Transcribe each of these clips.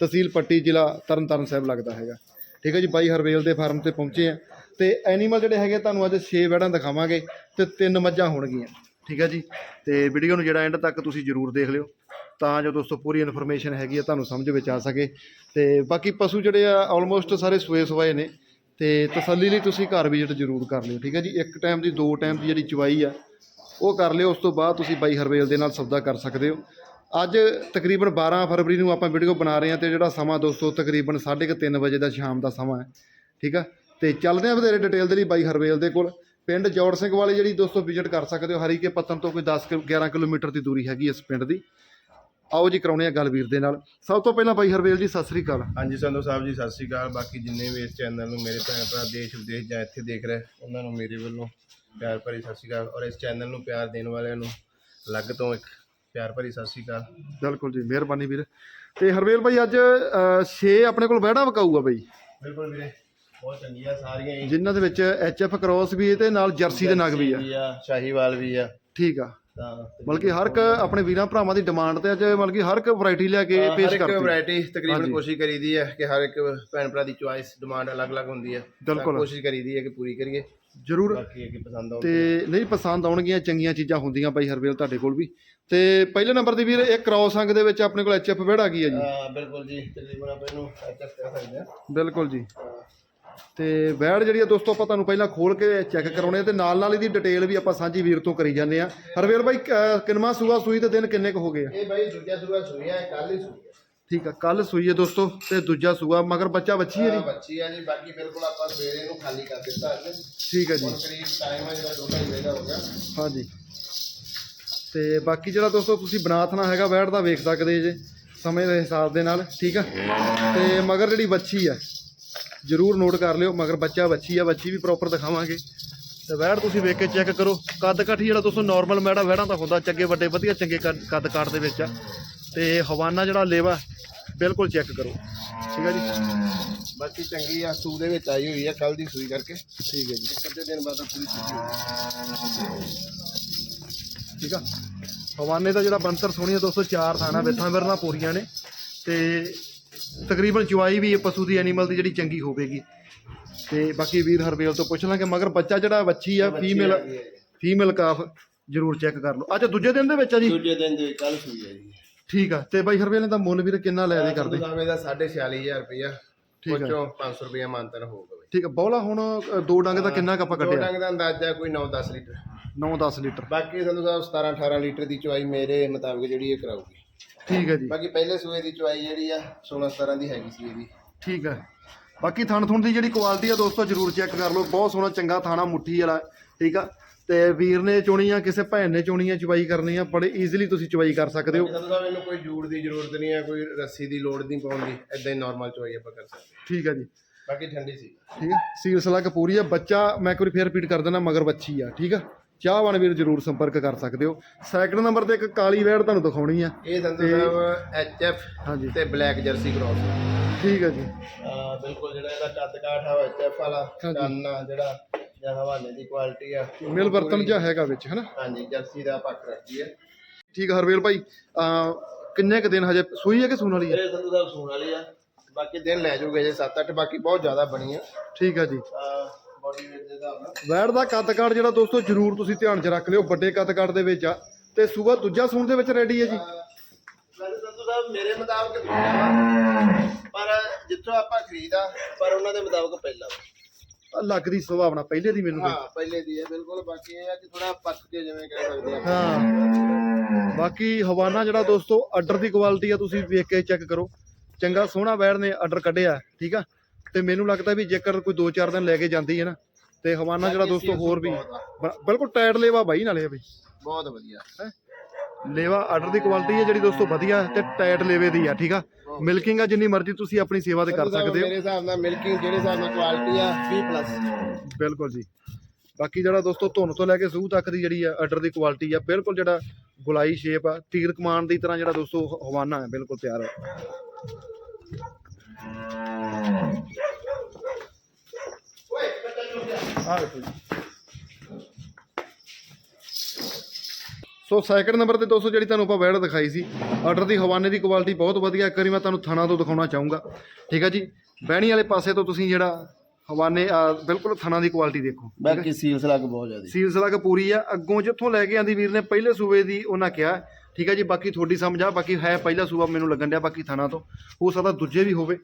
ਤਹਿਸੀਲ ਪੱਟੀ ਜ਼ਿਲ੍ਹਾ ਤਰਨਤਾਰਨ ਸਾਹਿਬ ਲੱਗਦਾ ਹੈਗਾ। ਠੀਕ ਹੈ ਜੀ, ਬਾਈ ਹਰਵੇਲ ਦੇ ਫਾਰਮ ਤੇ ਪਹੁੰਚੇ ਆ। ਤੇ ਐਨੀਮਲ ਜਿਹੜੇ ਹੈਗੇ, ਤੁਹਾਨੂੰ ਅੱਜ 6 ਵੈੜਾਂ ਦਿਖਾਵਾਂਗੇ ਤੇ ਤਿੰਨ ਮੱਝਾਂ ਹੋਣਗੀਆਂ। ਠੀਕ ਹੈ ਜੀ, ਤੇ ਵੀਡੀਓ ਨੂੰ ਜਿਹੜਾ ਐਂਡ ਤੱਕ ਤੁਸੀਂ ਜਰੂਰ ਦੇਖ ਲਿਓ। ਤਾਂ ਜੋ ਦੋਸਤੋ, ਪੂਰੀ ਇਨਫੋਰਮੇਸ਼ਨ ਹੈਗੀ ਆ, ਤੁਹਾਨੂੰ ਸਮਝ ਵਿੱਚ ਆ ਸਕੇ। ਤੇ ਬਾਕੀ ਪਸ਼ੂ ਜਿਹੜੇ ਆ ਆਲਮੋਸਟ ਸਾਰੇ ਸੂਏ ਸਵਾਏ ਨੇ। ਤੇ ਤਸੱਲੀ ਲਈ ਤੁਸੀਂ ਘਰ ਵਿਜ਼ਿਟ ਜਰੂਰ ਕਰ ਲਿਓ। ਠੀਕ ਹੈ ਜੀ, ਇੱਕ ਟਾਈਮ ਦੀ, ਦੋ ਟਾਈਮ ਦੀ ਜਿਹੜੀ ਚਵਾਈ ਆ, ਉਹ ਕਰ ਲਿਓ। ਉਸ ਤੋਂ ਬਾਅਦ ਤੁਸੀਂ ਬਾਈ ਹਰਵੇਲ ਦੇ ਨਾਲ ਸੌਦਾ ਕਰ ਸਕਦੇ ਹੋ। ਅੱਜ ਤਕਰੀਬਨ 12 ਫਰਵਰੀ ਨੂੰ ਆਪਾਂ ਵੀਡੀਓ ਬਣਾ ਰਹੇ ਹਾਂ ਤੇ ਜਿਹੜਾ ਸਮਾਂ ਦੋਸਤੋ ਤਕਰੀਬਨ 3:30 ਵਜੇ ਦਾ ਸ਼ਾਮ ਦਾ ਸਮਾਂ ਹੈ, ਠੀਕ ਆ? ਤੇ ਚੱਲਦੇ ਹਾਂ ਵਧੇਰੇ ਡਿਟੇਲ ਦੇ ਲਈ ਬਾਈ ਹਰਵੇਲ ਦੇ ਕੋਲ। ਪਿੰਡ ਜੋੜ ਸਿੰਘ ਵਾਲੀ ਜਿਹੜੀ ਦੋਸਤੋ ਵਿਜ਼ਿਟ ਕਰ ਸਕਦੇ ਹੋ, ਹਰੀਕੇ ਪੱਤਨ ਤੋਂ ਕੋਈ 10 ਕਿ 11 ਕਿਲੋਮੀਟਰ ਦੀ ਦੂਰੀ ਹੈਗੀ ਇਸ ਪਿੰਡ ਦੀ। ਆਓ ਜੀ ਕਰਾਉਣੇ ਆ ਗੱਲ ਵੀਰ ਦੇ ਨਾਲ। ਸਭ ਤੋਂ ਪਹਿਲਾਂ ਬਾਈ ਹਰਵੇਲ ਜੀ, ਸਤਿ ਸ੍ਰੀ ਅਕਾਲ। ਹਾਂਜੀ, ਸੰਧੂ ਸਾਹਿਬ ਜੀ, ਸਤਿ ਸ਼੍ਰੀ ਅਕਾਲ। ਬਾਕੀ ਜਿੰਨੇ ਵੀ ਇਸ ਚੈਨਲ ਨੂੰ ਮੇਰੇ ਭੈਣ ਭਰਾ ਦੇਸ਼ ਵਿਦੇਸ਼ ਜਾਂ ਇੱਥੇ ਦੇਖ ਰਹੇ, ਉਹਨਾਂ ਨੂੰ ਮੇਰੇ ਵੱਲੋਂ ਪਿਆਰ ਭਰੀ ਸਤਿ ਸ਼੍ਰੀ ਅਕਾਲ। ਔਰ ਇਸ ਚੈਨਲ ਨੂੰ ਪਿਆਰ ਦੇਣ ਵਾਲਿਆਂ ਨੂੰ ਅਲੱਗ ਤੋਂ ਇੱਕ ਪਿਆਰ ਭਰੀ ਸਤਿ ਸ਼੍ਰੀ ਅਕਾਲ। ਬਿਲਕੁਲ ਜੀ ਮਿਹਰਬਾਨੀ ਵੀਰ। ਤੇ ਹਰਵੇਲ ਬਾਈ ਅੱਜ 6 ਆਪਣੇ ਕੋਲ ਵਹਿੜਾ ਵਕਾਊਗਾ ਬਾਈ? ਬਿਲਕੁਲ ਵੀਰੇ ਬਹੁਤ ਚੰਗੀ ਆ ਸਾਰੀਆਂ ਹੀ। ਜਿਨ੍ਹਾਂ ਦੇ ਵਿੱਚ ਐਚਐਫ ਕ੍ਰੋਸ ਵੀ ਹੈ ਤੇ ਨਾਲ ਜਰਸੀ ਦੇ ਨਗ ਵੀ ਆ। ਸ਼ਾਹੀਵਾਲ ਵੀ ਆ। ਠੀਕ ਆ। ਬਲਕਿ ਹਰ ਇੱਕ ਆਪਣੇ ਵੀਰਾਂ ਭਰਾਵਾਂ ਦੀ ਡਿਮਾਂਡ ਤੇ ਅੱਜ ਬਲਕਿ ਹਰ ਇੱਕ ਵੈਰਾਈਟੀ ਲਿਆ ਕੇ ਹਰ ਪੇਸ਼ ਇੱਕ ਕਰਤੀ। ਵੈਰਾਈਟੀ ਤਕਰੀਬਨ। ਕੋਸ਼ਿਸ਼ ਕਰੀਦੀ ਹੈ ਕਿ ਹਰ ਇੱਕ ਭੈਣ ਭਰਾ ਦੀ ਚੁਆਇਸ ਡਿਮਾਂਡ ਅਲੱਗ-ਅਲੱਗ ਹੁੰਦੀ ਹੈ। ਬਿਲਕੁਲ। ਕੋਸ਼ਿਸ਼ ਕਰੀਦੀ ਹੈ ਕਿ ਪੂਰੀ ਕਰੀਏ। ਜ਼ਰੂਰ। ਬਾਕੀ ਅੱਗੇ ਪਸੰਦ ਆਉ ਤੇ ਨਹੀਂ ਪਸੰਦ ਆਉਣਗੀਆਂ ਚੰਗੀਆਂ ਚੀਜ਼ਾਂ ਹੁੰਦੀਆਂ ਬਾਈ ਹਰਵੇਲ ਤੁਹਾਡੇ ਕੋਲ ਵੀ। ਤੇ ਪਹਿਲੇ ਨੰਬਰ ਦੀ ਵੀਰ ਇਹ ਕ੍ਰੋਸ ਅੰਗ ਦੇ ਵਿੱਚ ਆਪਣੇ ਕੋਲ ਐਚਐਫ ਵੜਾ ਗਈ ਹੈ ਜੀ? ਹਾਂ ਬਿਲਕੁਲ ਜੀ। ਤਕਰੀਬਨ ਆਪਾਂ ਇਹਨੂੰ ਐਡਜਸਟ ਕਰ ਸਕਦੇ ਹਾਂ। ਬਿਲਕੁਲ ਜੀ। ਹਾਂ। ਤੇ ਵੈੜ ਜਿਹੜੀ ਆ ਦੋਸਤੋ ਆਪਾਂ ਤੁਹਾਨੂੰ ਪਹਿਲਾਂ ਖੋਲ ਕੇ ਚੈੱਕ ਕਰਾਉਣੇ ਆ ਤੇ ਨਾਲ ਨਾਲ ਇਹਦੀ ਡਿਟੇਲ ਵੀ ਆਪਾਂ ਸਾਂਝੀ ਵੀਰ ਤੋਂ ਕਰੀ ਜਾਂਦੇ ਆ ਹਰਵੇਲ ਬਾਈ ਕਿੰਨਵਾਂ ਸੂਆ ਸੂਈ ਤੇ ਦਿਨ ਕਿੰਨੇ ਕੁ ਹੋ ਗਏ ਆ? ਇਹ ਬਾਈ ਦੂਜਾ ਸੂਆ ਸੂਈ ਹੈ ਕੱਲ ਹੀ ਸੂਈ ਹੈ ਠੀਕ ਆ ਕੱਲ ਸੂਈ ਹੈ ਦੋਸਤੋ ਤੇ ਦੂਜਾ ਸੂਆ ਮਗਰ ਬੱਚਾ ਬੱਚੀ ਹੈ ਹਾਂ, ਜੀ ਬੱਚੀ ਆ ਜੀ ਬਾਕੀ ਬਿਲਕੁਲ ਆਪਾਂ ਸਵੇਰੇ ਨੂੰ ਖਾਲੀ ਕਰ ਦਿੱਤਾ ਅੱਜ। ਠੀਕ ਹੈ ਜੀ। ਹੁਣ ਕਰੀਬ ਟਾਈਮ ਹੈ ਜਿਹੜਾ ਦੋ ਢਾਈ ਵਜੇ ਦਾ ਹੋ ਗਿਆ। ਹਾਂਜੀ ਤੇ ਬਾਕੀ ਜਿਹੜਾ ਦੋਸਤੋ ਤੁਸੀਂ ਬਨਾਥਣਾ ਹੈਗਾ ਵੈੜ ਦਾ ਵੇਖ ਸਕਦੇ ਜੇ ਸਮੇਂ ਦੇ ਹਿਸਾਬ ਦੇ ਨਾਲ ਠੀਕ ਆ? ਤੇ ਮਗਰ ਜਿਹੜੀ ਬੱਚੀ ਆ ਜਰੂਰ ਨੋਟ ਕਰ ਲਿਓ ਮਗਰ ਬੱਚਾ ਬੱਚੀ ਆ ਬੱਚੀ ਵੀ ਪ੍ਰੋਪਰ ਦਿਖਾਵਾਂਗੇ। ਤੇ ਵੈੜ ਤੁਸੀਂ ਵੇਖ ਕੇ ਚੈੱਕ ਕਰੋ। ਕੱਦ ਕਾਠੀ ਜਿਹੜਾ ਦੋਸਤੋ ਨਾਰਮਲ ਮੈੜਾ ਵੈੜਾਂ ਦਾ ਹੁੰਦਾ ਚੰਗੇ ਵੱਡੇ ਵਧੀਆ ਚੰਗੇ ਕੱਦ ਕੱਦ ਕਾਠ ਦੇ ਵਿੱਚ ਆ। ਤੇ ਹਵਾਨਾ ਜਿਹੜਾ ਲੇਵਾ ਬਿਲਕੁਲ ਚੈੱਕ ਕਰੋ। ਠੀਕ ਆ ਜੀ? ਬਾਕੀ ਚੰਗੀ ਆ ਸੂ ਦੇ ਵਿੱਚ ਆਈ ਹੋਈ ਆ ਕੱਲ ਦੀ ਸੂਈ ਕਰਕੇ। ਠੀਕ ਹੈ ਜੀ। ਅੱਧੇ ਦਿਨ ਬਾਅਦ ਪੂਰੀ ਸੂਈ ਹੋਈ ਠੀਕ ਆ? ਹਵਾਨੇ ਦਾ ਜਿਹੜਾ ਬੰਤਰ ਦੋਸਤੋ ਚਾਰ ਥਾਣਾ ਵਿੱਥਾਂ ਵਰਨਾ ਪੂਰੀਆਂ ਨੇ। ਤੇ ਤਕਰੀਬਨ ਚੁਆਈ ਵੀ ਇਹ ਪਸ਼ੂ ਦੀ ਐਨੀਮਲ ਦੀ ਜਿਹੜੀ ਚੰਗੀ ਹੋਵੇਗੀ। ਤੇ ਬਾਕੀ ਵੀਰ ਹਰਵੇਲ ਤੋਂ ਪੁੱਛ ਲਾਂਗੇ ਮਗਰ ਬੱਚਾ ਜਿਹੜਾ ਵੱਛੀ ਆ ਫੀਮੇਲ ਫੀਮੇਲ ਕਾਫ ਜਰੂਰ ਚੈੱਕ ਕਰ ਲਓ। ਅੱਛਾ ਦੂਜੇ ਦਿਨ ਦੇ ਵਿੱਚ ਆ ਜੀ? ਦੂਜੇ ਦਿਨ ਦੇ ਕੱਲ ਸੂਈ ਆ ਜੀ। ਠੀਕ ਆ ਤੇ ਬਾਈ ਹਰਵੇਲ ਤਾਂ ਮੁੱਲ ਵੀਰ ਕਿੰਨਾ ਲੈ ਦੇ ਕਰਦੇ? ਸਾਵੇਂ ਦਾ 46500 ਰੁਪਇਆ ਠੀਕ ਆ। ਵਿੱਚੋਂ 500 ਰੁਪਇਆ ਮਾਨਤਨ ਹੋਊਗਾ ਬਈ। ਠੀਕ ਆ ਬੌਲਾ ਹੁਣ ਦੋ ਡੰਗ ਦਾ ਕਿੰਨਾ ਕੱਪਾ ਦੋ ਕੱਢਿਆ? ਡੰਗ ਦਾ ਅੰਦਾਜ਼ਾ ਕੋਈ 9-10 ਲੀਟਰ। 9-10 ਲੀਟਰ। ਬਾਕੀ ਸੰਧੂ ਸਾਹਿਬ 17-18 ਲੀਟਰ ਦੀ ਚੁਆਈ ਮੇਰੇ ਮੁਤਾਬਕ ਜਿਹੜੀ ਇਹ ਕਰਾਊਗੀ। ਠੀਕ ਹੈ ਜੀ। ਬਾਕੀ ਪਹਿਲੇ ਸੂਏ ਦੀ ਚੁਆਈ ਜਿਹੜੀ ਆ 16-17 ਦੀ ਹੈਗੀ ਸੀ ਇਹਦੀ। ਠੀਕ ਹੈ ਬਾਕੀ ਥਣ ਥੁਣ ਦੀ ਜਿਹੜੀ ਕੁਆਲਿਟੀ ਆ ਦੋਸਤੋ ਜਰੂਰ ਚੈੱਕ ਕਰ ਲਓ। ਬਹੁਤ ਸੋਹਣਾ ਚੰਗਾ ਥਾਣਾ ਮੁੱਠੀ ਵਾਲਾ ਠੀਕ ਆ। ਤੇ ਵੀਰ ਨੇ ਚੁਣੀ ਆ ਕਿਸੇ ਭੈਣ ਨੇ ਚੁਣੀ ਆ ਚਵਾਈ ਕਰਨੀ ਆ ਬੜੇ ਈਜ਼ੀਲੀ ਤੁਸੀਂ ਚਵਾਈ ਕਰ ਸਕਦੇ ਹੋ। ਸਾਹਿਬ ਇਹਨੂੰ ਕੋਈ ਜੂੜ ਦੀ ਜ਼ਰੂਰਤ ਨਹੀਂ ਹੈ ਕੋਈ ਰੱਸੀ ਦੀ ਲੋੜ ਨਹੀਂ ਪਾਉਣ ਦੀ ਐਦਾਂ ਹੀ ਨਾਰਮਲ ਚੁਆਈ ਆਪਾਂ ਕਰ ਸਕਦੇ ਹਾਂ। ਠੀਕ ਆ ਜੀ। ਬਾਕੀ ਠੰਡੀ ਸੀ। ਠੀਕ ਆ। ਸੀਲ ਸਲੱਗ ਪੂਰੀ ਆ। ਬੱਚਾ ਮੈਂ ਇੱਕ ਵਾਰੀ ਫੇਰ ਰਿਪੀਟ ਕਰ ਦਿੰਦਾ ਮਗਰ ਬੱਚੀ ਆ ਠੀਕ ਆ? ਚਾਹਵਾਨ ਵੀਰ ਜਰੂਰ ਸੰਪਰਕ ਕਰ ਸਕਦੇ ਹੋ। ਸੈਕਿੰਡ ਨੰਬਰ ਤੇ ਇੱਕ ਕਾਲੀ ਵੈੜ ਤੁਹਾਨੂੰ ਦਿਖਾਉਣੀ ਆ। ਇਹ ਸੰਧੂ ਸਾਹਿਬ ਐਚਐਫ ਹਾਂਜੀ। ਤੇ ਬਲੈਕ ਜਰਸੀ ਕ੍ਰਾਸ ਠੀਕ ਆ ਜੀ। ਬਿਲਕੁਲ ਜਿਹੜਾ ਇਹਦਾ ਕੱਦ ਕਾਠ ਆ ਐਚਐਫ ਵਾਲਾ। ਕੰਨ ਆ ਜਿਹੜਾ। ਜਾਂ ਹਵਾਨੇ ਦੀ ਕੁਆਲਿਟੀ ਆ। ਮਿਲ ਵਰਤਨ ਜਿਹਾ ਹੈਗਾ ਵਿੱਚ ਹਨਾ? ਹਾਂਜੀ ਜਰਸੀ ਦਾ ਪੱਕ ਰੱਖੀ ਹੈ ਠੀਕ ਆ ਹਰਵੇਲ ਭਾਈ ਆ ਕਿੰਨੇ ਕ ਦਿਨ ਹਜੇ ਸੂਈ ਹੈ ਕਿ ਸੂਣ ਵਾਲੀ ਹੈ ਇਹ ਸੰਧੂ ਸਾਹਿਬ ਸੂਣ ਵਾਲੀ ਆ। ਬਾਕੀ ਦਿਨ ਲੈ ਜਾਊਗੇ ਜੇ 7-8 ਬਾਕੀ ਬਹੁਤ ਜ਼ਿਆਦਾ ਬਣੀ ਆ। ਠੀਕ ਆ ਜੀ। ਬੋਡੀ ਵੇਟ ਦੇ ਹਿਸਾਬ ਨਾਲ। ਵੈੜ ਦਾ ਕੱਦ ਕਾਠ ਜਿਹੜਾ ਦੋਸਤੋ ਜਰੂਰ ਤੁਸੀਂ ਧਿਆਨ 'ਚ ਰੱਖ ਲਿਓ ਵੱਡੇ ਕੱਦ ਕਾਠ ਦੇ ਵਿੱਚ ਆ। ਤੇ ਸੂਬਾ ਦੂਜਾ ਸੂਣ ਦੇ ਵਿੱਚ ਰੈਡੀ ਹੈ ਜੀ? ਮੇਰੇ ਮੁਤਾਬਕ ਦੂਜਾ ਪਰ ਜਿੱਥੋਂ ਆਪਾਂ ਖਰੀਦਾ ਪਰ ਉਹਨਾਂ ਦੇ ਮੁਤਾਬਕ ਪਹਿਲਾ। ਵਾ ਆਹ ਲੱਗਦੀ ਸੁਭਾਵਨਾ ਪਹਿਲੇ ਦੀ ਮੈਨੂੰ ਹਾਂ ਪਹਿਲੇ ਦੀ ਹੈ ਬਿਲਕੁਲ। ਬਾਕੀ ਇਹ ਆ ਕਿ ਥੋੜਾ ਪੱਕ ਕੇ ਜਿਵੇਂ ਕਹਿ ਸਕਦੇ ਆ। ਹਾਂ। ਬਾਕੀ ਹਵਾਨਾ ਜਿਹੜਾ ਦੋਸਤੋ ਆਰਡਰ ਦੀ ਕੁਆਲਿਟੀ ਆ ਤੁਸੀਂ ਵੇਖ ਕੇ ਚੈੱਕ ਕਰੋ। ਚੰਗਾ ਸੋਹਣਾ ਵੈੜ ਨੇ ਆਰਡਰ ਕੱਢਿਆ ਠੀਕ ਆ? ਤੇ ਮੈਨੂੰ ਲੱਗਦਾ ਵੀ ਜੇਕਰ ਕੋਈ 2-4 ਦਿਨ ਲੈ ਕੇ ਜਾਂਦੀ ਹੈ ਨਾ ਤੇ ਹਵਾਨਾ ਜਿਹੜਾ ਦੋਸਤੋ ਹੋਰ ਵੀ ਬਿਲਕੁਲ ਟਾਇਰ ਲੇਵਾ ਬਾਈ ਨਾਲੇ ਆ ਬਈ। ਬਹੁਤ ਵਧੀਆ। ਲੇਵਾ ਆਰਡਰ ਦੀ ਕੁਆਲਿਟੀ ਹੈ ਜਿਹੜੀ ਦੋਸਤੋ ਵਧੀਆ ਤੇ ਟਾਇਟ ਲੇਵੇ ਦੀ ਆ ਠੀਕ ਆ? ਮਿਲਕਿੰਗ ਆ ਜਿੰਨੀ ਮਰਜ਼ੀ ਤੁਸੀਂ ਆਪਣੀ ਸੇਵਾ ਤੇ ਕਰ ਸਕਦੇ ਹੋ। ਮੇਰੇ ਹਿਸਾਬ ਨਾਲ ਮਿਲਕਿੰਗ ਜਿਹੜੇ ਹਿਸਾਬ ਨਾਲ ਕੁਆਲਿਟੀ ਆ 20 ਪਲੱਸ ਬਿਲਕੁਲ ਜੀ। ਬਾਕੀ ਜਿਹੜਾ ਦੋਸਤੋ ਧੁੰਨ ਤੋਂ ਲੈ ਕੇ ਸੂਹ ਤੱਕ ਦੀ ਜਿਹੜੀ ਆ ਆਰਡਰ ਦੀ ਕੁਆਲਿਟੀ ਆ ਬਿਲਕੁਲ ਜਿਹੜਾ ਗੁਲਾਈ ਸ਼ੇਪ ਆ ਤੀਰ ਕਮਾਨ ਦੀ ਤਰ੍ਹਾਂ ਜਿਹੜਾ ਦੋਸਤੋ ਹਵਾਨਾ ਹੈ ਬਿਲਕੁਲ ਤਿਆਰ ਹੈ। ਆ ਦੇਖੋ ਜੀ। ਸੋ ਸੈਕਿੰਡ ਨੰਬਰ ਤੇ ਦੋਸਤੋ ਜਿਹੜੀ ਤੁਹਾਨੂੰ ਆਪਾਂ ਵੈੜ ਦਿਖਾਈ ਸੀ ਆਰਡਰ ਦੀ ਹਵਾਨੇ ਦੀ ਕੁਆਲਿਟੀ ਬਹੁਤ ਵਧੀਆ। ਇੱਕ ਵਾਰੀ ਮੈਂ ਤੁਹਾਨੂੰ ਥਣਾ ਤੋਂ ਦਿਖਾਉਣਾ ਚਾਹੂੰਗਾ। ਠੀਕ ਹੈ ਜੀ? ਬਹਿਣੀ ਵਾਲੇ ਪਾਸੇ ਤੋਂ ਤੁਸੀਂ ਜਿਹੜਾ ਹਵਾਨੇ ਆ, ਬਿਲਕੁਲ ਥਣਾ ਦੀ ਕੁਆਲਿਟੀ ਦੇਖੋ। ਬਾਕੀ ਸੀਲਸ ਲੱਗ ਬਹੁਤ ਜ਼ਿਆਦਾ। ਸੀਲਸ ਲੱਗ ਪੂਰੀ ਆ। ਅੱਗੋਂ ਜਿੱਥੋਂ ਲੈ ਕੇ ਆਂਦੀ ਵੀਰ ਨੇ ਪਹਿਲੇ ਸੂਬੇ ਦੀ ਉਹਨਾਂ ਕਿਹਾ। ਠੀਕ ਹੈ ਜੀ? ਬਾਕੀ ਤੁਹਾਡੀ ਸਮਝ ਆ। ਬਾਕੀ ਹੈ ਪਹਿਲਾ ਸੂਬਾ ਮੈਨੂੰ ਲੱਗਣ ਡਿਆ ਬਾਕੀ ਥਾਣਾ ਤੋਂ। ਹੋ ਸਕਦਾ ਦੂਜੇ ਵੀ ਹੋਵੇ।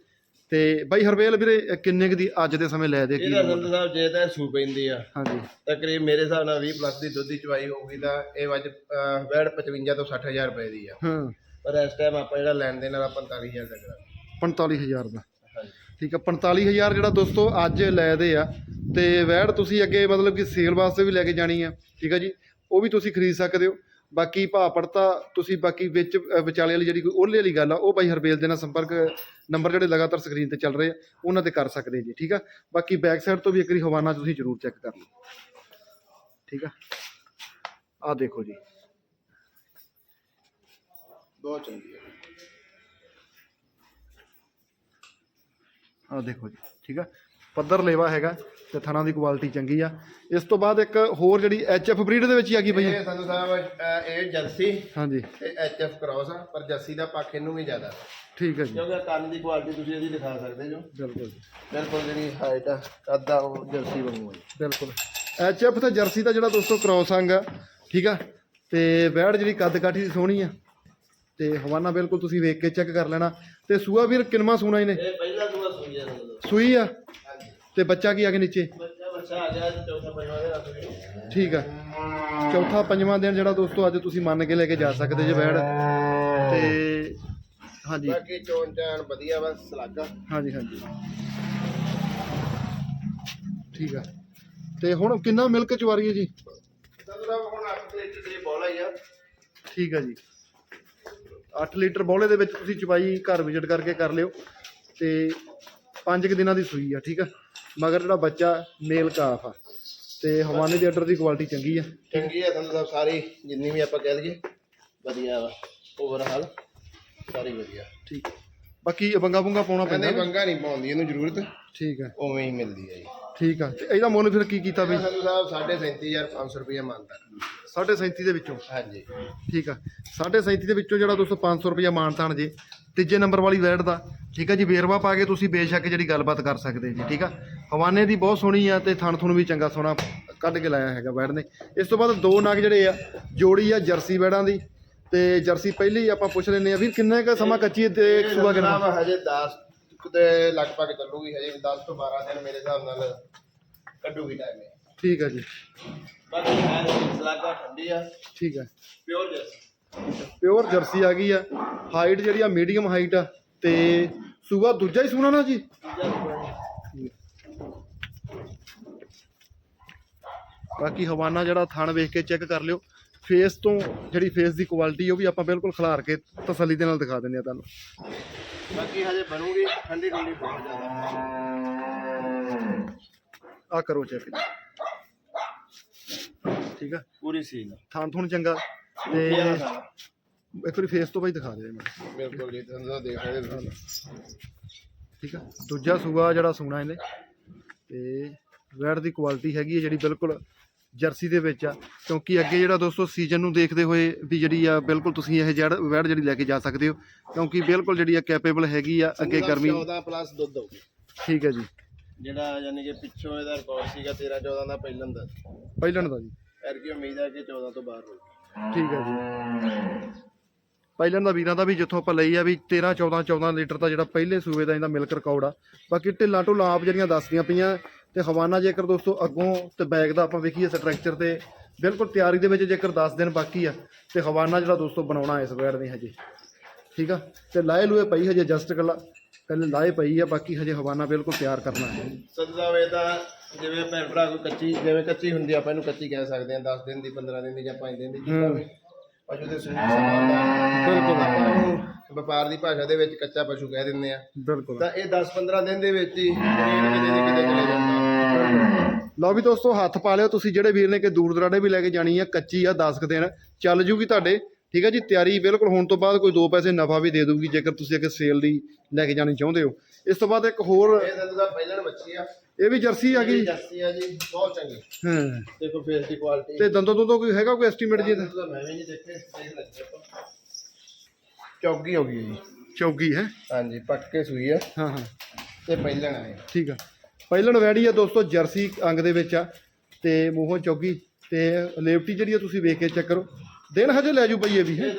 ਤੇ ਬਾਈ ਹਰਵੇਲ ਵੀਰੇ ਕਿੰਨੇ ਕੁ ਦੀ ਅੱਜ ਦੇ ਸਮੇਂ ਲੈ ਦੇ ਕੀ ਇਹਦਾ ਸੰਤ ਸਾਹਿਬ ਜੇ ਤਾਂ ਸੂ ਪੈਂਦੀ ਆ। ਹਾਂਜੀ। ਤਕਰੀਬ ਮੇਰੇ ਹਿਸਾਬ ਨਾਲ 20 ਪਲੱਸ ਦੀ ਦੁੱਧ ਦੀ ਚਵਾਈ ਹੋਊਗੀ ਤਾਂ ਇਹ ਅੱਜ ਵੈੜ 55 ਤੋਂ 60000 ਰੁਪਏ ਦੀ ਆ। ਹਾਂ। ਪਰ ਇਸ ਟਾਈਮ ਆਪਾਂ ਜਿਹੜਾ ਲੈਣ ਦੇਣ ਵਾਲਾ 45000 ਦਾ ਕਰਾਂਗੇ। 45000 ਦਾ। ਹਾਂਜੀ। ਠੀਕ ਆ 45000 ਜਿਹੜਾ ਦੋਸਤੋ ਅੱਜ ਲੈ ਦੇ ਆ। ਤੇ ਵੈੜ ਤੁਸੀਂ ਅੱਗੇ ਮਤਲਬ ਕਿ ਸੇਲ ਵਾਸਤੇ ਵੀ ਲੈ ਕੇ ਜਾਣੀ ਆ। ਠੀਕ ਆ ਜੀ। ਉਹ ਵੀ ਤੁਸੀਂ ਖਰੀਦ ਸਕਦੇ ਹੋ। ਬਾਕੀ ਭਾਅ ਪੜਤਾ ਤੁਸੀਂ ਬਾਕੀ ਵਿੱਚ ਅ, ਵਿਚਾਲੇ ਵਾਲੀ ਜਿਹੜੀ ਕੋਈ ਉਹਲੇ ਵਾਲੀ ਗੱਲ ਆ ਉਹ ਬਾਈ ਹਰਬੇਲ ਦੇ ਨਾਲ ਸੰਪਰਕ ਨੰਬਰ ਜਿਹੜੇ ਲਗਾਤਾਰ ਸਕਰੀਨ ਤੇ ਚੱਲ ਰਹੇ ਆ ਉਹਨਾਂ ਤੇ ਕਰ ਸਕਦੇ ਜੀ ਠੀਕ ਆ? ਬਾਕੀ ਬੈਕ ਸਾਈਡ ਤੋਂ ਵੀ ਇੱਕ ਵਾਰੀ ਹਵਾਨਾ ਤੁਸੀਂ ਜ਼ਰੂਰ ਚੈੱਕ ਕਰ ਲਓ। ਠੀਕ ਆ? ਆ ਦੇਖੋ ਜੀ। ਬਹੁਤ ਚੰਗੀ ਆ। ਆ ਦੇਖੋ ਜੀ ਠੀਕ ਆ? ਪੱਧਰ ਲੇਵਾ ਹੈਗਾ ਤੇ ਥਣਾ ਦੀ ਕੁਆਲਿਟੀ ਚੰਗੀ ਆ। ਇਸ ਤੋਂ ਬਾਅਦ ਇੱਕ ਹੋਰ ਜਿਹੜੀ ਐਚ ਐਫ ਬਰੀਡ ਦੇ ਵਿੱਚ ਹੀ ਆ ਗਈ ਬਈ। ਇਹ ਸੰਤ ਸਾਹਿਬ ਇਹ ਜਰਸੀ ਹਾਂਜੀ। ਤੇ ਐਚਐਫ ਕ੍ਰਾਸ ਆ ਪਰ ਜਰਸੀ ਦਾ ਪੱਖ ਇਹਨੂੰ ਵੀ ਜ਼ਿਆਦਾ। ਠੀਕ ਹੈ ਜੀ। ਕਿਉਂਕਿ ਕੰਨ ਦੀ ਕੁਆਲਿਟੀ ਤੁਸੀਂ ਇਹਦੀ ਦਿਖਾ ਸਕਦੇ ਜੋ। ਬਿਲਕੁਲ। ਬਿਲਕੁਲ ਜਿਹੜੀ ਹਾਈਟ ਆ ਕੱਦਾ ਉਹ ਜਰਸੀ ਵਾਂਗੂ ਹੈ ਬਿਲਕੁਲ। ਐਚ ਐਫ ਤੇ ਜਰਸੀ ਦਾ ਜਿਹੜਾ ਦੋਸਤੋ ਕ੍ਰੋਸ ਅੰਗ ਆ ਠੀਕ ਆ? ਤੇ ਵੈੜ ਜਿਹੜੀ ਕੱਦ ਕਾਠੀ ਦੀ ਸੋਹਣੀ ਆ। ਤੇ ਹਵਾਨਾ ਬਿਲਕੁਲ ਤੁਸੀਂ ਵੇਖ ਕੇ ਚੈੱਕ ਕਰ ਲੈਣਾ। ਤੇ ਸੂਆ ਵੀਰ ਕਿੰਨਵਾ ਸੂਣਾ ਇਹਨੇ? ਇਹ ਪਹਿਲਾ ਦੂਆ ਸੂਈ ਆ ਸੂਈ ਆ? ਤੇ ਬੱਚਾ ਕੀ ਆ ਕੇ ਨੀਚੇ? ਬੱਚਾ ਬੱਚਾ ਆ ਗਿਆ ਰੱਖ ਠੀਕ ਆ। ਚੌਥਾ ਪੰਜਵਾਂ ਦਿਨ ਜਿਹੜਾ ਦੋਸਤੋ ਅੱਜ ਤੁਸੀਂ ਮੰਨ ਕੇ ਲੈ ਕੇ ਜਾ ਸਕਦੇ ਜੇ ਵੈੜ ਤੇ ਹਾਂਜੀ। ਬਾਕੀ ਚੋਣ ਚਾਣ ਵਧੀਆ ਵਾ ਸਲਾਗਾ। ਹਾਂਜੀ ਹਾਂਜੀ। ਠੀਕ ਆ। ਤੇ ਹੁਣ ਕਿੰਨਾ ਮਿਲਕ ਚਵਾਰੀ ਹੈ ਜੀ? ਹੁਣ 8 ਪਲੇਟ ਦੀ ਬੋਲ ਆ। ਠੀਕ ਆ ਜੀ। 8 ਲੀਟਰ ਬੋਲੇ ਦੇ ਵਿੱਚ ਤੁਸੀਂ ਚਵਾਈ ਘਰ ਵਿਜ਼ਿਟ ਕਰਕੇ ਕਰ ਲਿਓ। ਤੇ 5 ਕੁ ਦਿਨਾਂ ਦੀ ਸੂਈ ਆ ਠੀਕ ਆ। ਮਗਰ ਜਿਹੜਾ ਬੱਚਾ ਮੇਲ ਕਾਫ ਆ। ਤੇ ਹਵਾਨੇ ਦੇ ਆਰਡਰ ਦੀ ਕੁਆਲਿਟੀ ਚੰਗੀ ਆ। ਚੰਗੀ ਆ ਸੰਤ ਸਾਹਿਬ ਸਾਰੀ ਜਿੰਨੀ ਵੀ ਆਪਾਂ ਕਹਿ ਲਈਏ ਵਧੀਆ ਵਾ। ਓਵਰਹਾਲ ਸਾਰੀ ਵਧੀਆ। ਠੀਕ। ਬਾਕੀ ਬੰਗਾ ਬੁੰਗਾ ਪਾਉਣਾ ਪੈਂਦਾ ਕਹਿੰਦੇ? ਬੰਗਾ ਨਹੀਂ ਪਾਉਂਦੀ ਇਹਨੂੰ ਜ਼ਰੂਰਤ। ਠੀਕ ਆ। ਉਵੇਂ ਹੀ ਮਿਲਦੀ ਹੈ ਜੀ। ਠੀਕ ਆ। ਤੇ ਇਹਦਾ ਮੁੱਲ ਫਿਰ ਕੀ ਕੀਤਾ ਬਈ? ਸੰਤ ਸਾਹਿਬ 37500 ਰੁਪਏ ਮੰਨਦਾ। 37.5 ਦੇ ਵਿੱਚੋਂ? ਹਾਂਜੀ। ਠੀਕ ਆ। 37.5 ਦੇ ਵਿੱਚੋਂ ਜਿਹੜਾ ਦੋਸਤੋ 500 ਰੁਪਇਆ ਮਾਨਤਾਨ ਜੇ ਤੀਜੇ ਨੰਬਰ ਵਾਲੀ ਵੈਟ ਦਾ। ਠੀਕ ਆ ਜੀ ਵੇਰਵਾ ਪਾ ਕੇ ਤੁਸੀਂ ਬੇਸ਼ੱਕ ਜਿਹੜੀ ਗੱਲਬਾਤ ਕਰ ਸਕਦੇ ਜੀ ਠੀਕ ਆ? ਹਵਾਨੇ ਦੀ ਬਹੁਤ ਸੋਹਣੀ ਆ ਤੇ ਥਣ ਥੁਣ ਵੀ ਚੰਗਾ ਸੋਹਣਾ ਕੱਢ ਕੇ ਲਾਇਆ ਹੈਗਾ ਵੈਟ ਨੇ। ਇਸ ਤੋਂ ਬਾਅਦ ਦੋ ਨਗ ਜਿਹੜੇ ਆ ਜੋੜੀ ਆ ਜਰਸੀ ਵੈੜਾਂ ਦੀ ਤੇ ਜਰਸੀ ਪਹਿਲੀ ਆਪਾਂ ਪੁੱਛ ਲੈਨੇ ਆ ਵੀਰ ਕਿੰਨਾ ਕੁ ਸਮਾਂ ਕੱਚੀ ਤੇ ਸੂਆ ਕਿੰਨਾ? ਹਜੇ 10 ਦੇ ਲਗਭਗ ਚੱਲੂਗੀ ਹਜੇ 10 ਤੋਂ 12 ਦਿਨ ਮੇਰੇ ਹਿਸਾਬ ਨਾਲ ਕੱਢੂਗੀ ਟਾਈਮ ਇਹ। ਠੀਕ ਜੀ। ਬਾਕੀ ਹੈ ਸਲਾਗਾ ਠੰਡੀ ਆ। ਠੀਕ ਆ। ਪਿਓਰ ਜੈਸੀ ਪਿਓਰ ਜਰਸੀ ਆ ਗਈ ਆ। ਹਾਈਟ ਜਿਹੜੀ ਆ ਮੀਡੀਅਮ ਹਾਈਟ ਆ ਤੇ ਸੂਆ ਦੂਜਾ ਹੀ ਸੂਣਾ ਨਾ ਜੀ? ਬਾਕੀ ਹਵਾਨਾ ਜਿਹੜਾ ਥਣ ਵੇਖ ਕੇ ਚੈੱਕ ਕਰ ਲਿਓ। ਫੇਸ ਤੋਂ ਜਿਹੜੀ ਫੇਸ ਦੀ ਕੁਆਲਿਟੀ ਉਹ ਵੀ ਆਪਾਂ ਬਿਲਕੁਲ ਖਿਲਾਰ ਕੇ ਤਸੱਲੀ ਦੇ ਨਾਲ ਦਿਖਾ ਦਿੰਦੇ ਆ ਤੁਹਾਨੂੰ। ਬਾਕੀ ਹਜੇ ਬਣੂਗੀ ਠੰਡੀ ਠੰਡੀ ਬਹੁਤ ਜ਼ਿਆਦਾ। ਆ ਕਰੋ ਚੈੱਕ। ਠੀਕ ਆ? ਪੂਰੀ ਸੀਨ। ਥਣ ਥੁਣ ਚੰਗਾ। ਤੇ ਇੱਕ ਵਾਰੀ ਫੇਸ ਤੋਂ ਬਾਈ ਦਿਖਾ ਦੇ ਮੈਨੂੰ ਬਿਲਕੁਲ ਜੀ ਤੁਹਾਨੂੰ ਦੇਖ ਸਕਦੇ ਠੀਕ ਆ? ਦੂਜਾ ਸੂਆ ਜਿਹੜਾ ਸੂਣਾ ਇਹਨੇ। ਤੇ ਵੈੜ ਦੀ ਕੁਆਲਿਟੀ ਹੈਗੀ ਹੈ ਜਿਹੜੀ ਬਿਲਕੁਲ ਜਰਸੀ ਦੇ ਵਿੱਚ ਆ ਕਿਉਂਕਿ ਅੱਗੇ ਜਿਹੜਾ ਦੋਸਤੋ ਸੀਜ਼ਨ ਨੂੰ ਦੇਖਦੇ ਹੋਏ ਵੀ ਜਿਹੜੀ ਆ ਬਿਲਕੁਲ ਤੁਸੀਂ ਇਹ ਜੜ ਵੈੜ ਜਿਹੜੀ ਲੈ ਕੇ ਜਾ ਸਕਦੇ ਹੋ ਕਿਉਂਕਿ ਬਿਲਕੁਲ ਜਿਹੜੀ ਆ ਕੈਪੇਬਲ ਹੈਗੀ ਆ ਅੱਗੇ ਗਰਮੀ। 14 ਪਲੱਸ ਦੁੱਧ ਹੋਊਗੀ। ਠੀਕ ਹੈ ਜੀ। ਜਿਹੜਾ ਯਾਨੀ ਕਿ ਪਿੱਛੋਂ ਇਹਦਾ ਰਿਕਾਰਡ ਸੀਗਾ 13 14 ਦਾ ਪਹਿਲਾਂ ਦਾ। ਪਹਿਲਣ ਦਾ ਜੀ। ਐਰ ਕੀ ਉਮੀਦ ਹੈ ਕਿ 14 ਤੋਂ ਬਾਹਰ ਹੋਊਗੀ। ਠੀਕ ਹੈ ਜੀ। ਪਹਿਲਣ ਦਾ ਵੀਰਾਂ ਦਾ ਵੀ ਜਿੱਥੋਂ ਆਪਾਂ ਲਈ ਆ ਵੀ 13 14 14 ਲੀਟਰ ਦਾ ਜਿਹੜਾ ਪਹਿਲੇ ਸੂਏ ਦਾ ਇਹਦਾ ਮਿਲਕ ਰਿਕਾਰਡ ਆ। ਬਾਕੀ ਢਿੱਲਾਂ ਢੁੱਲਾਂ ਆਪ ਜਿਹੜੀਆਂ ਦੱਸਦੀਆਂ ਪਈਆਂ ਤੇ ਹਵਾਨਾ ਜੇਕਰ ਦੋਸਤੋ ਅੱਗੋਂ ਤੇ ਬੈਗ ਦਾ ਆਪਾਂ ਵੇਖੀਏ ਸਟਰਕਚਰ ਤੇ ਬਿਲਕੁਲ ਤਿਆਰੀ ਦੇ ਵਿੱਚ ਜੇਕਰ 10 ਦਿਨ ਬਾਕੀ ਆ ਤੇ ਹਵਾਨਾ ਜਿਹੜਾ ਦੋਸਤੋ ਬਣਾਉਣਾ ਇਸ ਵੈੜ ਨੇ ਹਜੇ। ਠੀਕ ਆ? ਤੇ ਲਾਏ ਲੂਏ ਪਈ ਹਜੇ ਜਸਟ ਕੱਲਾ ਪਹਿਲੇ ਲਾਏ ਪਈ ਆ ਬਾਕੀ ਹਜੇ ਹਵਾਨਾ ਬਿਲਕੁਲ ਤਿਆਰ ਕਰਨਾ ਹੈ। ਸਦਾ ਵੇ ਤਾਂ ਜਿਵੇਂ ਭੈਣ ਭਰਾ ਕੋਈ ਕੱਚੀ ਜਿਵੇਂ ਕੱਚੀ ਹੁੰਦੀ ਆ ਆਪਾਂ ਇਹਨੂੰ ਕੱਚੀ ਕਹਿ ਸਕਦੇ ਹਾਂ 10 ਦਿਨ ਦੀ 15 ਦਿਨ ਦੀ ਜਾਂ 5 ਦਿਨ ਦੀ ਜਿੱਦਾਂ ਵੀ। ਪਸ਼ੂ ਦੇ ਸੂਟ ਸਮਾਨ ਦਾ ਬਿਲਕੁਲ। ਆਪਾਂ ਇਹਨੂੰ ਵਪਾਰ ਦੀ ਭਾਸ਼ਾ ਦੇ ਵਿੱਚ ਕੱਚਾ ਪਸ਼ੂ ਕਹਿ ਦਿੰਦੇ ਆ। ਬਿਲਕੁਲ। ਤਾਂ ਇਹ 10-15 ਦਿਨ ਦੇ ਵਿੱਚ ਹੀ ਕਿਤੇ ਕਿਤੇ ਚਲੇ ਜਾਂਦਾ। ਲਓ ਵੀ ਦੋਸਤੋ ਹੱਥ ਪਾ ਲਿਓ ਤੁਸੀਂ ਜਿਹੜੇ ਵੀਰ ਨੇ ਕਿ ਦੂਰ ਦਰਾਡੇ ਵੀ ਲੈ ਕੇ ਜਾਣੀ ਆ ਕੱਚੀ ਆ 10 ਕੁ ਦਿਨ ਚੱਲ ਜੂਗੀ ਤੁਹਾਡੇ। ਠੀਕ ਹੈ ਜੀ ਤਿਆਰੀ ਬਿਲਕੁਲ ਹੋਣ ਤੋਂ ਬਾਅਦ ਕੋਈ ਦੋ ਪੈਸੇ ਨਫਾ ਵੀ ਦੇ ਦੂਗੀ ਜੇਕਰ ਤੁਸੀਂ ਅੱਗੇ ਸੇਲ ਦੀ ਲੈ ਕੇ ਜਾਣੀ ਚਾਹੁੰਦੇ ਹੋ। ਇਸ ਤੋਂ ਬਾਅਦ ਇੱਕ ਹੋਰ ਇਹ ਸੰਧੂ ਦਾ ਪਹਿਲਣ ਬੱਚੀ ਆ। ਇਹ ਵੀ ਜਰਸੀ ਆ ਗਈ। ਜਰਸੀ ਆ ਜੀ ਬਹੁਤ ਚੰਗੀ। ਹਾਂ। ਦੇਖੋ ਫੇਸ ਦੀ ਕੁਆਲਿਟੀ ਤੇ ਦੰਦੋਂ ਦੁੰਦੋਂ ਕੋਈ ਹੈਗਾ ਕੋਈ ਐਸਟੀਮੇਟ ਜੀ ਦਾ ਮੈਂ ਵੀ ਨਹੀਂ ਦੇਖੇ ਦੇਖ ਲੱਗੇ ਆਪਾਂ। ਚੌਗੀ ਹੋ ਗਈ ਜੀ। ਚੌਗੀ ਹੈ। ਹਾਂਜੀ ਪੱਕੇ ਸੂਈ ਆ। ਹਾਂ ਹਾਂ। ਤੇ ਪਹਿਲਣ ਆ ਠੀਕ ਆ। ਪਹਿਲਣ ਵੈੜੀ ਆ ਦੋਸਤੋ ਜਰਸੀ ਅੰਗ ਦੇ ਵਿੱਚ ਆ ਤੇ ਮੂੰਹੋਂ ਚੌਗੀ ਤੇ ਲੇਵਟੀ ਜਿਹੜੀ ਆ ਤੁਸੀਂ ਵੇਖ ਕੇ ਚੈੱਕ ਕਰੋ। ਦਿਨ ਹਜੇ ਲੈ ਜੂ ਪਈ ਇਹ ਵੀ ਹੈ? ਇਹ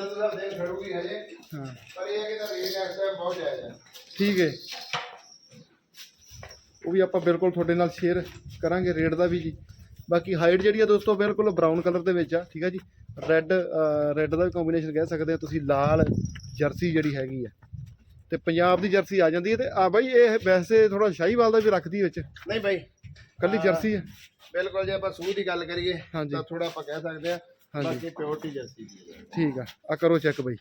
ਹਾਂ। ਪਰ ਇਹ ਹੈ ਕਿ ਦਾ ਰੇਟ ਇਸ ਟਾਈਮ ਬਹੁਤ ਜਾਇਜ਼ ਆ। ਠੀਕ ਹੈ ਉਹ ਵੀ ਆਪਾਂ ਬਿਲਕੁਲ ਤੁਹਾਡੇ ਨਾਲ ਸ਼ੇਅਰ ਕਰਾਂਗੇ ਰੇਟ ਦਾ ਵੀ ਜੀ। ਬਾਕੀ ਹਾਈਟ ਜਿਹੜੀ ਆ ਦੋਸਤੋ ਬਿਲਕੁਲ ਬਰਾਊਨ ਕਲਰ ਦੇ ਵਿੱਚ ਆ ਠੀਕ ਆ ਜੀ। ਰੈੱਡ ਰੈੱਡ ਦਾ ਵੀ ਕੰਬੀਨੇਸ਼ਨ ਕਹਿ ਸਕਦੇ ਆ ਤੁਸੀਂ ਲਾਲ ਜਰਸੀ ਜਿਹੜੀ ਹੈਗੀ ਆ। ਤੇ ਪੰਜਾਬ ਦੀ ਜਰਸੀ ਆ ਜਾਂਦੀ ਹੈ ਤੇ ਆ ਬਾਈ ਇਹ ਵੈਸੇ ਥੋੜਾ ਸ਼ਾਹੀਵਾਲ ਦਾ ਵੀ ਰੱਖਦੀ ਵਿੱਚ। ਨਹੀਂ ਭਾਈ ਕੱਲੀ ਜਰਸੀ ਹੈ। ਬਿਲਕੁਲ ਜੇ ਆਪਾਂ ਸੂਹ ਦੀ ਗੱਲ ਕਰੀਏ ਹਾਂਜੀ। ਤਾਂ ਥੋੜਾ ਆਪਾਂ ਕਹਿ ਸਕਦੇ ਆ ਹਾਂਜੀ। ਬਾਕੀ ਪਿਓਰਟੀ ਜਰਸੀ ਦੀ ਹੈ। ਠੀਕ ਆ ਆ ਕਰੋ ਚੈੱਕ ਬਾਈ।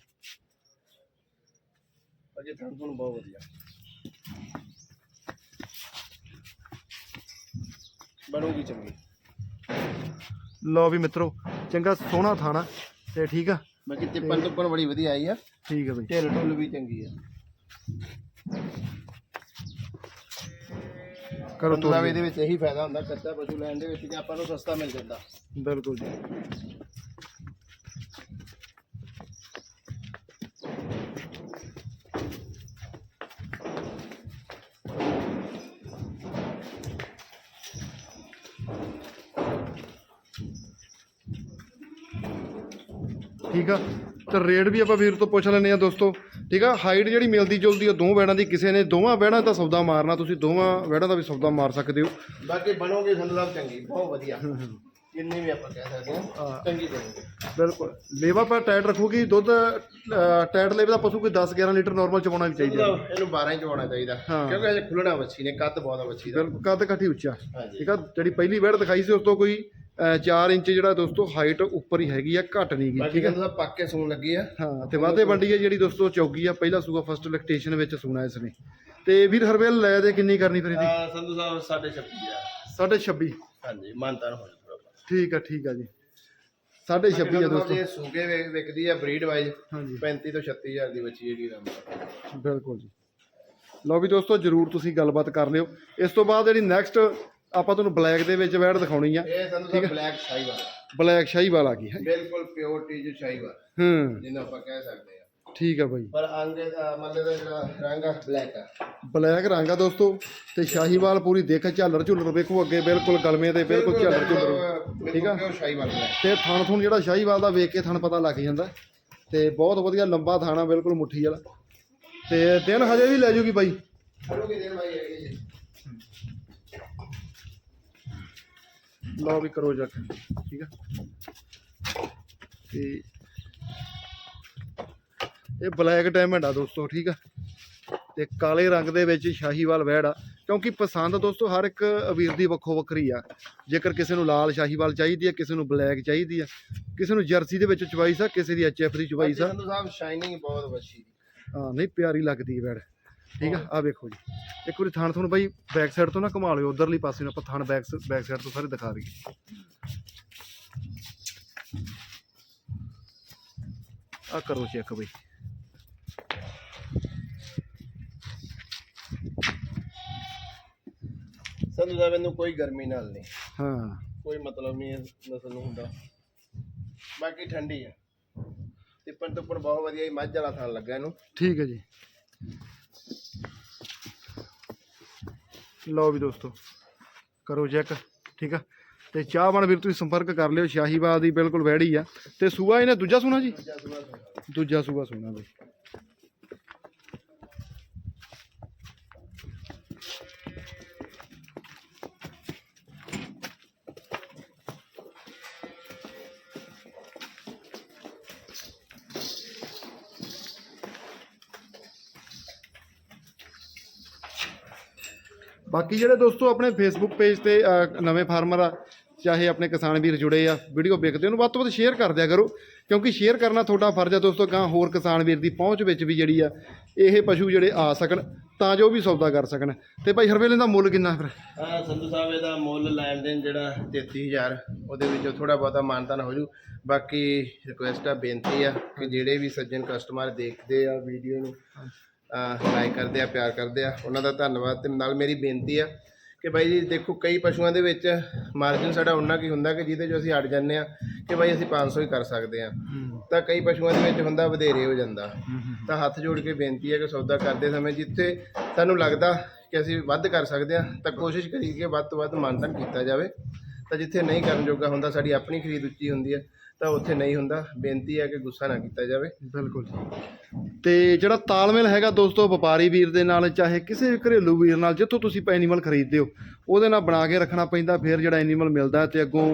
ਬਾਕੀ ਤੁਹਾਨੂੰ ਤੁਹਾਨੂੰ ਬਹੁਤ ਵਧੀਆ। ਬਣੂਗੀ ਚੰਗੀ। ਲਓ ਵੀ ਮਿੱਤਰੋ ਚੰਗਾ ਸੋਹਣਾ ਥਾਣਾ ਤੇ ਠੀਕ ਆ। ਬਾਕੀ ਤਿੱਪਣ ਤੁੱਪਣ ਬੜੀ ਵਧੀਆ ਆਈ ਆ। ਠੀਕ ਆ ਬਾਈ। ਢਿੱਲ ਢੁੱਲ ਵੀ ਚੰਗੀ ਆ। ਕਰੋ ਤੋਰੀ ਇਹਦੇ ਵਿੱਚ ਇਹੀ ਫਾਇਦਾ ਹੁੰਦਾ ਕੱਚਾ ਪਸ਼ੂ ਲੈਣ ਦੇ ਵਿੱਚ ਕਿ ਆਪਾਂ ਨੂੰ ਸਸਤਾ ਮਿਲ ਜਾਂਦਾ। ਬਿਲਕੁਲ ਜੀ। ਠੀਕ ਆ? ਤੇ ਰੇਟ ਵੀ ਆਪਾਂ ਵੀਰ ਤੋਂ ਪੁੱਛ ਲੈਂਦੇ ਆ ਦੋਸਤੋ। ਠੀਕ ਆ? ਹਾਈਟ ਜਿਹੜੀ ਮਿਲਦੀ ਜੁਲਦੀ ਆ ਦੋ ਬੈੜਾਂ ਦੀ ਕਿਸੇ ਨੇ ਦੋਵਾਂ ਬੈੜਾਂ ਦਾ ਸੌਦਾ ਮਾਰਨਾ ਤੁਸੀਂ ਦੋਵਾਂ ਬੈੜਾਂ ਦਾ ਵੀ ਸੌਦਾ ਮਾਰ ਸਕਦੇ ਹੋ। ਬਾਕੀ ਬਣੋਗੇ ਸਾਹਿਬ ਚੰਗੀ ਬਹੁਤ ਵਧੀਆ। ਜਿੰਨੀ ਵੀ ਆਪਾਂ ਕਹਿ ਸਕਦੇ ਹਾਂ ਚੰਗੀ ਦੇਣਗੇ ਬਿਲਕੁਲ। ਲੇਵਾ ਪਰ ਟਾਈਟ ਰੱਖੂਗੀ ਦੁੱਧ ਟਾਈਟ ਲੇਵੇ ਦਾ ਪਸ਼ੂ ਕੋਈ 10 11 ਲੀਟਰ ਨਾਰਮਲ ਚਵਾਉਣਾ ਵੀ ਚਾਹੀਦਾ। ਇਹਨੂੰ 12 ਇੰਚ ਹੋਣਾ ਚਾਹੀਦਾ। ਕਿਉਂਕਿ ਹਜੇ ਖੁੱਲਣਾ ਵੱਛੀ ਨੇ ਕੱਦ ਬਹੁਤ ਆ ਵੱਛੀ ਦਾ। ਬਿਲਕੁਲ ਕੱਦ ਕਾਠੀ ਉੱਚਾ ਠੀਕ ਆ? ਜਿਹੜੀ ਪਹਿਲੀ ਵੈੜ ਦਿਖਾਈ ਸੀ ਉਸ ਤੋਂ ਕੋਈ 4 ਇੰਚ ਜਿਹੜਾ ਦੋਸਤੋ ਹਾਈਟ ਉੱਪਰ ਹੀ ਹੈਗੀ ਆ ਘੱਟ ਨਹੀਂ ਗਈ ਬਾਕੀ ਸਾਹਿਬ ਪੱਕ ਸੂਣ ਲੱਗੀ ਆ। ਹਾਂ ਤੇ ਵਾਧੇ ਵੰਡੀ ਆ ਜਿਹੜੀ ਦੋਸਤੋ ਚੌਗੀ ਆ ਪਹਿਲਾ ਸੂਆ ਫਸਟ ਲੈਕਟੇਸ਼ਨ ਵਿੱਚ ਸੂਣਾ ਇਸ ਨੇ। ਤੇ ਵੀਰ ਹਰਵੇਲ ਲੈ ਦੇ ਕਿੰਨੀ ਕਰਨੀ ਫਿਰ ਇਹਦੀ? ਸੰਧੂ ਸਾਹਿਬ 26 ਆ। 26.5 ਹਾਂਜੀ ਮਾਨਤਾਨ ਹੋ ਜਾਊਗਾ ਠੀਕ ਆ ਠੀਕ ਆ ਜੀ। 26.5 ਆ ਦੋਸਤੋ। ਇਹ ਸੂਕੇ ਵਿਕਦੀ ਆ ਬਰੀਡ ਵਾਈਜ਼ ਹਾਂਜੀ। 35 ਤੋਂ 36000 ਦੀ ਬੱਚੀ ਜਿਹੜੀ ਰੰਗ ਬਿਲਕੁਲ ਜੀ। ਲਓ ਵੀ ਦੋਸਤੋ ਜਰੂਰ ਤੁਸੀਂ ਗੱਲਬਾਤ ਕਰ ਲਿਓ। ਇਸ ਤੋਂ ਬਾਅਦ ਜਿਹੜੀ ਨੈਕਸਟ ਆਪਾਂ ਤੁਹਾਨੂੰ ਬਲੈਕ ਦੇ ਵਿੱਚ ਵੈੜ ਦਿਖਾਉਣੀ ਆ। ਇਹ ਸੰਧੂ ਸਾਹਿਬ ਬਲੈਕ ਸ਼ਾਹੀਵਾਲ ਬਲੈਕ ਸ਼ਾਹੀਵਾਲ ਆ ਗਈ ਹੈ ਬਿਲਕੁਲ ਪਿਓਰ ਟੀਜ ਸ਼ਾਹੀਵਾਲ ਹੂੰ। ਜਿਹਨੂੰ ਆਪਾਂ ਕਹਿ ਸਕਦੇ ਆ। ਠੀਕ ਆ ਬਾਈ। ਪਰ ਅੰਗ ਦਾ ਮਤਲਬ ਦਾ ਜਿਹੜਾ ਰੰਗ ਆ ਬਲੈਕ ਆ। ਬਲੈਕ ਰੰਗ ਆ ਦੋਸਤੋ ਤੇ ਸ਼ਾਹੀਵਾਲ ਪੂਰੀ ਦੇਖ ਝਾਲਰ ਝੁੱਲਰ ਵੇਖੋ ਅੱਗੇ ਬਿਲਕੁਲ ਗਲਮੇ ਦੇ ਬਿਲਕੁਲ ਝਾਲਰ ਝੁੱਲਰ। ਠੀਕ ਆ? ਪਿਓਰ ਸ਼ਾਹੀਵਾਲ ਤੇ ਥਣ ਥੁਣ ਜਿਹੜਾ ਸ਼ਾਹੀਵਾਲ ਦਾ ਵੇਖ ਕੇ ਥਣ ਪਤਾ ਲੱਗ ਜਾਂਦਾ। ਤੇ ਬਹੁਤ ਵਧੀਆ ਲੰਬਾ ਥਾਣਾ ਬਿਲਕੁਲ ਮੁੱਠੀ ਵਾਲਾ। ਤੇ ਦਿਨ ਹਜੇ ਵੀ ਲੈ ਜੂਗੀ ਬਾਈ। ਚਲੋ ਕੀ ਦੇਰ ਭਾਈ ਹੈਗੀ ਜੀ। ਲਓ ਵੀ ਕਰੋ ਜੱਕ ਠੀਕ ਆ। ਤੇ ਇਹ ਬਲੈਕ ਡਾਇਮੰਡ ਆ ਦੋਸਤੋ ਠੀਕ ਆ। ਤੇ ਕਾਲੇ ਰੰਗ ਦੇ ਵਿੱਚ ਸ਼ਾਹੀਵਾਲ ਵੈੜ ਆ। ਕਿਉਂਕਿ ਪਸੰਦ ਦੋਸਤੋ ਹਰ ਇੱਕ ਵੀਰ ਦੀ ਵੱਖੋ ਵੱਖਰੀ ਆ। ਜੇਕਰ ਕਿਸੇ ਨੂੰ ਲਾਲ ਸ਼ਾਹੀਵਾਲ ਚਾਹੀਦੀ ਆ ਕਿਸੇ ਨੂੰ ਬਲੈਕ ਚਾਹੀਦੀ ਆ ਕਿਸੇ ਨੂੰ ਜਰਸੀ ਦੇ ਵਿੱਚ ਚੁਆਈਸ ਆ ਕਿਸੇ ਦੀ ਐਚਐਫ ਦੀ ਆ। ਸੰਧੂ ਸਾਹਿਬ ਸ਼ਾਈਨਿੰਗ ਬਹੁਤ ਵੱਛੀ। ਹਾਂ ਨਹੀਂ ਪਿਆਰੀ ਲੱਗਦੀ ਵੈੜ। ਠੀਕ ਆ? ਆ ਵੇਖੋ ਜੀ। ਇੱਕ ਵਾਰੀ ਥਣ ਤੁਹਾਨੂੰ ਬਾਈ ਬੈਕ ਸਾਈਡ ਤੋਂ ਨਾ ਘੁਮਾ ਲਿਓ ਉਧਰਲੀ ਪਾਸੇ ਨੂੰ ਆਪਾਂ ਥਣ ਬੈਕ ਬੈਕ ਸਾਈਡ ਤੋਂ ਸਾਰੇ ਦਿਖਾ ਦਈਏ। ਆ ਕਰੋ ਚੈੱਕ ਬਈ। ਸੰਧੂ ਸਾਹਿਬ ਇਹਨੂੰ ਕੋਈ ਗਰਮੀ ਨਾਲ ਨਹੀਂ। ਹਾਂ। ਕੋਈ ਮਤਲਬ ਨਹੀਂ ਇਸ ਨਸਲ ਨੂੰ ਹੁੰਦਾ। ਬਾਕੀ ਠੰਡੀ ਆ ਤਿੱਪਣ ਤੁੱਪਣ ਬਹੁਤ ਵਧੀਆ ਹੀ ਮੱਝ ਵਾਲਾ ਥਾਂ ਲੱਗਾ ਇਹਨੂੰ। ਠੀਕ ਹੈ ਜੀ। ਲਓ ਵੀ ਦੋਸਤੋ ਕਰੋ ਚੈੱਕ ਠੀਕ ਆ? ਤੇ ਚਾਹਵਾਨ ਵੀਰ ਤੁਸੀਂ ਸੰਪਰਕ ਕਰ ਲਿਓ ਸ਼ਾਹੀਵਾਲ ਦੀ ਬਿਲਕੁਲ ਵੈੜੀ ਆ। ਤੇ ਸੂਆ ਇਹਨੇ ਦੂਜਾ ਸੁਣਾ ਜੀ? ਦੂਜਾ ਸੂਆ ਸੁਣਾ। ਦੂਜਾ ਸੂਆ ਸੁਣਾ ਬਈ। ਬਾਕੀ ਜਿਹੜੇ ਦੋਸਤੋ ਆਪਣੇ ਫੇਸਬੁੱਕ ਪੇਜ ਤੇ ਅਹ, ਨਵੇਂ ਫਾਰਮਰ ਆ ਚਾਹੇ ਆਪਣੇ ਕਿਸਾਨ ਵੀਰ ਜੁੜੇ ਆ ਵੀਡੀਓ ਵੇਖਦੇ ਉਹਨੂੰ ਵੱਧ ਤੋਂ ਵੱਧ ਸ਼ੇਅਰ ਕਰ ਦਿਆ ਕਰੋ ਕਿਉਂਕਿ ਸ਼ੇਅਰ ਕਰਨਾ ਤੁਹਾਡਾ ਫਰਜ਼ ਆ ਦੋਸਤੋ ਗਾਂ ਹੋਰ ਕਿਸਾਨ ਵੀਰ ਦੀ ਪਹੁੰਚ ਵਿੱਚ ਵੀ ਜਿਹੜੀ ਆ ਇਹ ਪਸ਼ੂ ਜਿਹੜੇ ਆ ਸਕਣ ਤਾਂ ਜੋ ਉਹ ਵੀ ਸੌਦਾ ਕਰ ਸਕਣ। ਤੇ ਭਾਈ ਹਰਵੇਲੇ ਦਾ ਮੁੱਲ ਕਿੰਨਾ ਫਿਰ? ਆ ਸੰਧੂ ਸਾਹਿਬ ਇਹਦਾ ਮੁੱਲ ਲੈਣ ਦੇਣ ਜਿਹੜਾ 33000 ਉਹਦੇ ਵਿੱਚੋਂ ਥੋੜਾ ਬਹੁਤਾ ਮਾਨਤਾਨ ਹੋ ਜੂ। ਬਾਕੀ ਰਿਕੁਐਸਟ ਆ ਬੇਨਤੀ ਆ ਕਿ ਜਿਹੜੇ ਵੀ ਸੱਜਣ ਕਸਟਮਰ ਦੇਖਦੇ ਆ ਵੀਡੀਓ ਨੂੰ ਲਾਈਕ ਕਰਦੇ ਆ ਪਿਆਰ ਕਰਦੇ ਆ। ਉਹਨਾਂ ਦਾ ਧੰਨਵਾਦ ਤੇ ਨਾਲ ਮੇਰੀ ਬੇਨਤੀ ਆ ਕਿ ਬਾਈ ਜੀ ਦੇਖੋ ਕਈ ਪਸ਼ੂਆਂ ਦੇ ਵਿੱਚ ਮਾਰਜਨ ਸਾਡਾ ਉਹਨਾਂ ਕੀ ਹੁੰਦਾ ਕਿ ਜਿਹਦੇ 'ਚ ਅਸੀਂ ਅੜ ਜਾਂਦੇ ਆ ਕਿ ਬਾਈ ਅਸੀਂ 500 ਹੀ ਕਰ ਸਕਦੇ ਆ। ਤਾਂ ਕਈ ਪਸ਼ੂਆਂ ਦੇ ਵਿੱਚ ਹੁੰਦਾ ਵਧੇਰੇ ਹੋ ਜਾਂਦਾ। ਤਾਂ ਹੱਥ ਜੋੜ ਕੇ ਬੇਨਤੀ ਹੈ ਕਿ ਸੌਦਾ ਕਰਦੇ ਸਮੇਂ ਜਿੱਥੇ ਸਾਨੂੰ ਲੱਗਦਾ ਕਿ ਅਸੀਂ ਵੱਧ ਕਰ ਸਕਦੇ ਹਾਂ ਤਾਂ ਕੋਸ਼ਿਸ਼ ਕਰੀਏ ਕਿ ਵੱਧ ਤੋਂ ਵੱਧ ਮਾਨਤਨ ਕੀਤਾ ਜਾਵੇ। ਤਾਂ ਜਿੱਥੇ ਨਹੀਂ ਕਰਨ ਜੋਗਾ ਹੁੰਦਾ ਸਾਡੀ ਆਪਣੀ ਖਰੀਦ ਉੱਚੀ ਹੁੰਦੀ ਹੈ ਤਾਂ ਉੱਥੇ ਨਹੀਂ ਹੁੰਦਾ। ਬੇਨਤੀ ਹੈ ਕਿ ਗੁੱਸਾ ਨਾ ਕੀਤਾ ਜਾਵੇ। ਬਿਲਕੁਲ ਤੇ ਜਿਹੜਾ ਤਾਲਮੇਲ ਹੈਗਾ ਦੋਸਤੋ, ਵਪਾਰੀ ਵੀਰ ਦੇ ਨਾਲ, ਚਾਹੇ ਕਿਸੇ ਵੀ ਘਰੇਲੂ ਵੀਰ ਨਾਲ, ਜਿੱਥੋਂ ਤੁਸੀਂ ਐਨੀਮਲ ਖਰੀਦਦੇ ਹੋ, ਉਹਦੇ ਨਾਲ ਬਣਾ ਕੇ ਰੱਖਣਾ ਪੈਂਦਾ, ਫਿਰ ਜਿਹੜਾ ਐਨੀਮਲ ਮਿਲਦਾ ਹੈ ਤੇ ਅੱਗੋਂ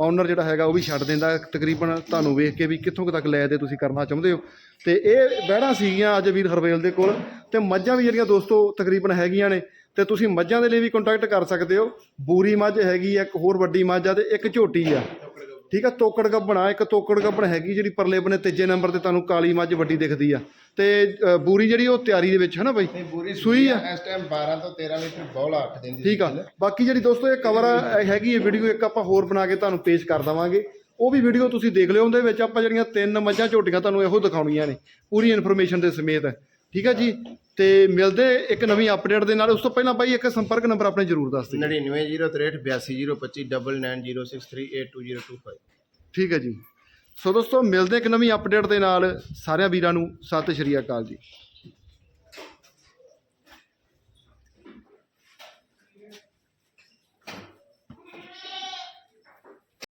ਓਨਰ ਜਿਹੜਾ ਹੈਗਾ ਉਹ ਵੀ ਛੱਡ ਦਿੰਦਾ। ਤਕਰੀਬਨ ਤੁਹਾਨੂੰ ਵੇਖ ਕੇ ਵੀ ਕਿੱਥੋਂ ਕੁ ਤੱਕ ਲੈ ਦੇ ਤੁਸੀਂ ਕਰਨਾ ਚਾਹੁੰਦੇ ਹੋ। ਤੇ ਇਹ ਬਹਿਣਾ ਸੀਗੀਆਂ ਅੱਜ ਵੀਰ ਹਰਵੇਲ ਦੇ ਕੋਲ। ਤੇ ਮੱਝਾਂ ਵੀ ਜਿਹੜੀਆਂ ਦੋਸਤੋ ਤਕਰੀਬਨ ਹੈਗੀਆਂ ਨੇ, ਤੇ ਤੁਸੀਂ ਮੱਝਾਂ ਦੇ ਲਈ ਵੀ ਕੰਟੈਕਟ ਕਰ ਸਕਦੇ ਹੋ। ਬੂਰੀ ਮੱਝ ਹੈਗੀ ਆ, ਇੱਕ ਹੋਰ ਵੱਡੀ ਮੱਝ ਆ ਤੇ ਇੱਕ ਝੋਟੀ ਆ। ਠੀਕ ਆ ਤੋਕੜ ਗੱਬਣਾ ਇੱਕ ਤੋਕੜ ਗੱਬਣ ਹੈਗੀ ਜਿਹੜੀ ਪਰਲੇ ਬਨੇ ਤੀਜੇ ਨੰਬਰ ਤੇ ਤੁਹਾਨੂੰ ਕਾਲੀ ਮੱਝ ਵੱਡੀ ਦਿਖਦੀ ਆ। ਤੇ ਅ, ਬੂਰੀ ਜਿਹੜੀ ਉਹ ਤਿਆਰੀ ਦੇ ਵਿੱਚ ਹੈ ਨਾ ਬਾਈ? ਬੂਰੀ ਸੂਈ ਆ? ਇਸ ਟਾਈਮ 12 ਤੋਂ 13 ਲੀਟਰ ਬੌਲਾ ਅੱਠ ਦਿੰਦੀ ਠੀਕ ਆ। ਬਾਕੀ ਜਿਹੜੀ ਦੋਸਤੋ ਇਹ ਕਵਰ ਹੈਗੀ ਹੈ ਵੀਡੀਓ ਇੱਕ ਆਪਾਂ ਹੋਰ ਬਣਾ ਕੇ ਤੁਹਾਨੂੰ ਪੇਸ਼ ਕਰ ਦਵਾਂਗੇ। ਉਹ ਵੀ ਵੀਡੀਓ ਤੁਸੀਂ ਦੇਖ ਲਿਓ ਉਹਦੇ ਵਿੱਚ ਆਪਾਂ ਜਿਹੜੀਆਂ ਤਿੰਨ ਮੱਝਾਂ ਝੋਟੀਆਂ ਤੁਹਾਨੂੰ ਇਹੋ ਦਿਖਾਉਣੀਆਂ ਨੇ ਪੂਰੀ ਇਨਫੋਰਮੇਸ਼ਨ ਦੇ ਸਮੇਤ। ਠੀਕ ਆ ਜੀ? ਤੇ ਮਿਲਦੇ ਇੱਕ ਨਵੀਂ ਅਪਡੇਟ ਦੇ ਨਾਲ। ਉਸ ਤੋਂ ਪਹਿਲਾਂ ਬਾਈ ਇੱਕ ਸੰਪਰਕ ਨੰਬਰ ਆਪਣੇ ਜ਼ਰੂਰ ਦੱਸ ਦਿਓ। 990382053820238205 ਠੀਕ ਹੈ ਜੀ। ਸੋ ਦੋਸਤੋ ਮਿਲਦੇ ਇੱਕ ਨਵੀਂ ਅਪਡੇਟ ਦੇ ਨਾਲ ਸਾਰਿਆਂ ਵੀਰਾਂ ਨੂੰ ਸਤਿ ਸ਼੍ਰੀ ਅਕਾਲ ਜੀ।